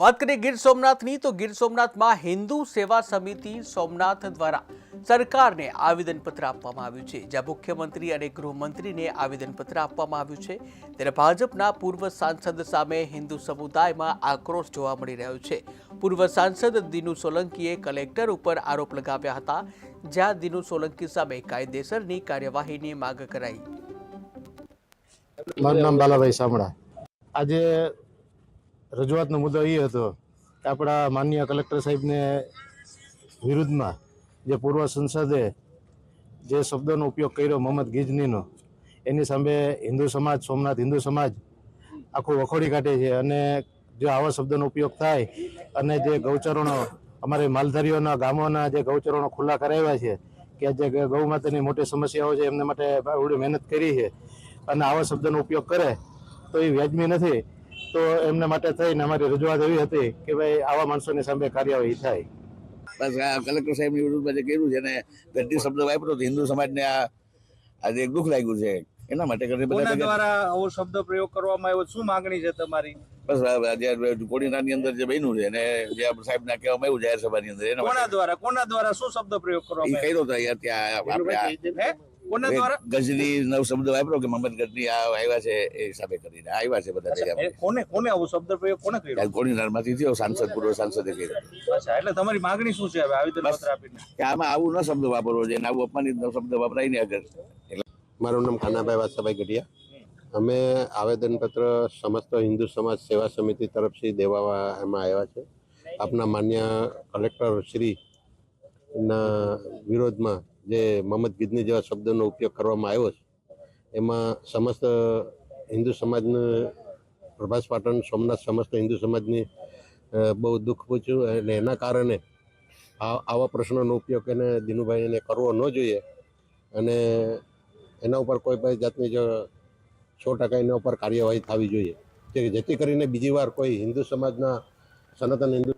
વાત કરીએ ગીર સોમનાથની, તો ગીર સોમનાથમાં હિન્દુ સેવા સમિતિ સોમનાથ દ્વારા સરકારને આવેદનપત્ર આપવામાં આવ્યું છે. જ્યાં મુખ્યમંત્રી અને ગૃહમંત્રીને આવેદનપત્ર આપવામાં આવ્યું છે. ત્યારે ભાજપના પૂર્વ સાંસદ સામે હિન્દુ સમુદાયમાં આક્રોશ જોવા મળી રહ્યો છે. પૂર્વ સાંસદ દિનુ સોલંકીએ કલેક્ટર ઉપર આરોપ લગાવ્યા હતા, જ્યાં દિનુ સોલંકી સામે કાયદેસરની કાર્યવાહીની માંગ કરાઈ. નામ બાલાભાઈ સામળા આજે રજૂઆતનો મુદ્દો એ હતો કે આપણા માન્ય કલેક્ટર સાહેબને વિરુદ્ધમાં જે પૂર્વ સંસદે જે શબ્દોનો ઉપયોગ કર્યો, મોહમ્મદ ગિજનીનો, એની સામે હિન્દુ સમાજ, સોમનાથ હિન્દુ સમાજ આખું વખોડી કાઢે છે અને જો આવા શબ્દોનો ઉપયોગ થાય અને જે ગૌચરણો અમારે માલધારીઓના ગામોના જે ગૌચરણો ખુલ્લા કરાવ્યા છે કે જે ગૌ માતાની મોટી સમસ્યાઓ છે, એમને માટે આવડી મહેનત કરી છે અને આવા શબ્દનો ઉપયોગ કરે, તો એ વ્યાજબી નથી. તો એમને માટે થઈને અમારી રજૂઆત એવી હતી કે ભાઈ આવા માણસોની સામે કાર્યવાહી થાય. બસ આ કલેક્ટર સાહેબની વિરુદ્ધમાં જે કર્યું છે ને ગઢી શબ્દ વાપરો તો હિન્દુ સમાજને આ આજે દુઃખ લાગ્યું છે. એના માટે કરીને બધા દ્વારા આવો શબ્દ પ્રયોગ કરવામાં આવ્યો? શું માંગણી છે તમારી? બસ જે કોડીનારની અંદર જે બન્યું છે અને જે સાહેબના કહેવામાં આવ્યું જાહેર સભાની અંદર એના કોના દ્વારા? કોના દ્વારા શું શબ્દ પ્રયોગ કરવામાં આવ્યો? કર્યો તો અહીંયા ત્યાં આપણે કોના દ્વારા? ગજની નવ શબ્દ વાપરો કે મોહમ્મદ ગજની આ આવ્યા છે એ હિસાબે કરીને. આવ્યા છે બધા કોને કોને આવો શબ્દ પ્રયોગ કોને કર્યો? કોડીનારમાંથી થયો સાંસદ પૂર્વ સાંસદે કર્યો. અચ્છા એટલે તમારી માંગણી શું છે હવે? આવી પત્ર આપીને. કે આમાં આવું ન શબ્દ વાપરવો જોઈએ આવું અપમાનિત શબ્દ વપરાય નહીં આગળ. મારું નામ કાનાભાઈ વાસાભાઈ ગઢિયા. અમે આવેદનપત્ર સમસ્ત હિન્દુ સમાજ સેવા સમિતિ તરફથી દેવા એમાં આવ્યા છે. આપના માન્ય કલેક્ટર શ્રી ના વિરોધમાં જે મમદ ગીદની જેવા શબ્દોનો ઉપયોગ કરવામાં આવ્યો છે, એમાં સમસ્ત હિન્દુ સમાજનું પ્રભાસ પાટણ, સોમનાથ સમસ્ત હિન્દુ સમાજની બહુ દુઃખ પૂછ્યું અને એના કારણે આવા પ્રશ્નોનો ઉપયોગ એને દિનુભાઈને કરવો ન જોઈએ. અને એના ઉપર કોઈ પણ જાતની જો સો ટકા એના ઉપર કાર્યવાહી થવી જોઈએ. કે જેથી કરીને બીજી વાર કોઈ હિન્દુ સમાજના સનાતન હિન્દુ